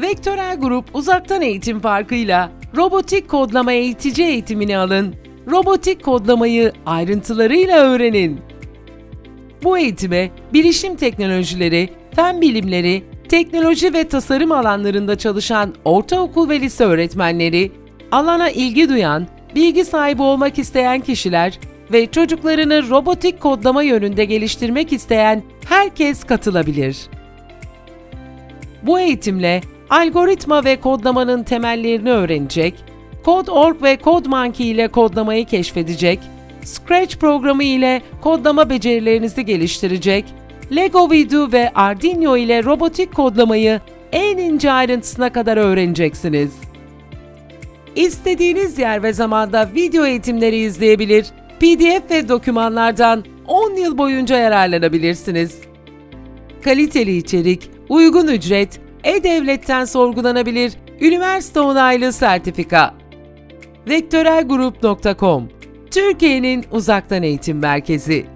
Vektörel Grup Uzaktan Eğitim Parkı'yla robotik kodlama eğitici eğitimini alın. Robotik kodlamayı ayrıntılarıyla öğrenin. Bu eğitime bilişim teknolojileri, fen bilimleri, teknoloji ve tasarım alanlarında çalışan ortaokul ve lise öğretmenleri, alana ilgi duyan, bilgi sahibi olmak isteyen kişiler ve çocuklarını robotik kodlama yönünde geliştirmek isteyen herkes katılabilir. Bu eğitimle algoritma ve kodlamanın temellerini öğrenecek, Code.org ve CodeMonkey ile kodlamayı keşfedecek, Scratch programı ile kodlama becerilerinizi geliştirecek, Lego Video ve Arduino ile robotik kodlamayı en ince ayrıntısına kadar öğreneceksiniz. İstediğiniz yer ve zamanda video eğitimleri izleyebilir, PDF ve dokümanlardan 10 yıl boyunca yararlanabilirsiniz. Kaliteli içerik, uygun ücret, e-devletten sorgulanabilir, üniversite onaylı sertifika. Vektörelgrup.com Türkiye'nin uzaktan eğitim merkezi.